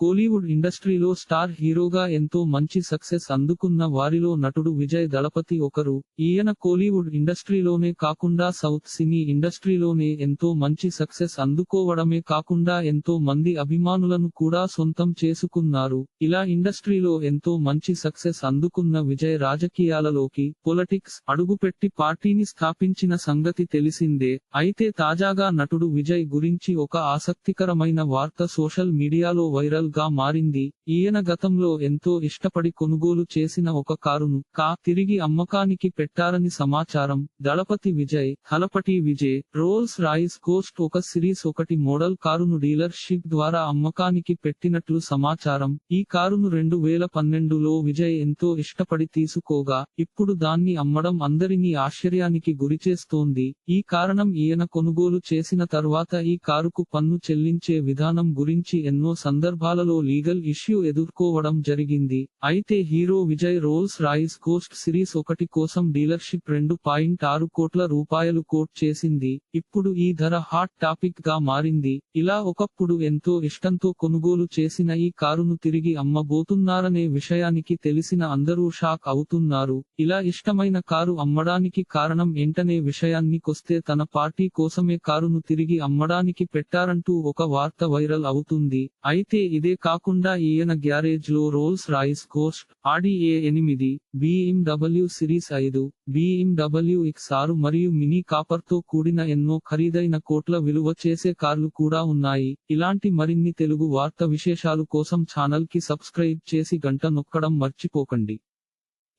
కోలీవుడ్ ఇండస్ట్రీలో స్టార్ హీరోగా ఎంతో మంచి సక్సెస్ అందుకున్న వారిలో నటుడు విజయ్ దళపతి ఒకరు. ఈయన కోలీవుడ్ ఇండస్ట్రీలోనే కాకుండా సౌత్ సినీ ఇండస్ట్రీలోనే ఎంతో మంచి సక్సెస్ అందుకోవడమే కాకుండా ఎంతో మంది అభిమానులను కూడా సొంతం చేసుకున్నారు. ఇలా ఇండస్ట్రీలో ఎంతో మంచి సక్సెస్ అందుకున్న విజయ్ రాజకీయాలలోకి పొలిటిక్స్ అడుగుపెట్టి పార్టీని స్థాపించిన సంగతి తెలిసిందే. అయితే తాజాగా నటుడు విజయ్ గురించి ఒక ఆసక్తికరమైన వార్త సోషల్ మీడియాలో వైరల్ గా మారింది. ఈయన గతంలో ఎంతో ఇష్టపడి కొనుగోలు చేసిన ఒక కారును కా తిరిగి అమ్మకానికి పెట్టారని సమాచారం. దళపతి విజయ్ హలపటి విజయ్ రోల్స్ రాయిస్ కోస్ట్ ఒక సిరీస్ ఒకటి మోడల్ కారును డీలర్షిప్ ద్వారా అమ్మకానికి పెట్టినట్లు సమాచారం. ఈ కారును రెండు వేల పన్నెండులో విజయ్ ఎంతో ఇష్టపడి తీసుకోగా ఇప్పుడు దాన్ని అమ్మడం అందరినీ ఆశ్చర్యానికి గురిచేస్తోంది ఈ కారణం ఈయన కొనుగోలు చేసిన తర్వాత ఈ కారుకు పన్ను చెల్లించే విధానం గురించి ఎన్నో సందర్భాల సినిమాలలో లీగల్ ఇష్యూ ఎదుర్కోవడం జరిగింది. అయితే hero Vijay Rolls Royce Ghost series ఒకటి కోసం డీలర్షిప్ రెండు పాయింట్ ఆరు కోట్ల రూపాయలు కోట్ చేసింది. ఇప్పుడు ఈ ధర హాట్ టాపిక్గా మారింది. ఇలా ఒకప్పుడు ఎంతో ఇష్టంతో కొనుగోలు చేసిన ఈ కారును తిరిగి అమ్మబోతున్నారనే విషయానికి తెలిసిన అందరూ షాక్ అవుతున్నారు. ఇలా ఇష్టమైన కారు అమ్మడానికి కారణం ఏంటనే విషయాన్నికొస్తే తన పార్టీ కోసమే కారును తిరిగి అమ్మడానికి పెట్టారంటూ ఒక వార్త వైరల్ అవుతుంది. అయితే ఇదే కాకుండా ఈయన గ్యారేజ్లో Rolls Royce Ghost Audi A ఎనిమిది బిఎండబ్ల్యూ సిరీస్ ఐదు బిఎండబ్ల్యూ ఎక్స్ ఆరు మరియు మినీ కాపర్తో కూడిన ఎన్నో ఖరీదైన కోట్ల విలువ చేసే కార్లు కూడా ఉన్నాయి. ఇలాంటి మరిన్ని తెలుగు వార్త విశేషాలు కోసం ఛానల్కి సబ్స్క్రైబ్ చేసి గంట నొక్కడం మర్చిపోకండి.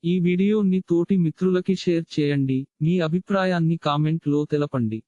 ఈ వీడియోని తోటి మిత్రులకి షేర్ చేయండి. మీ అభిప్రాయాన్ని కామెంట్లో తెలపండి.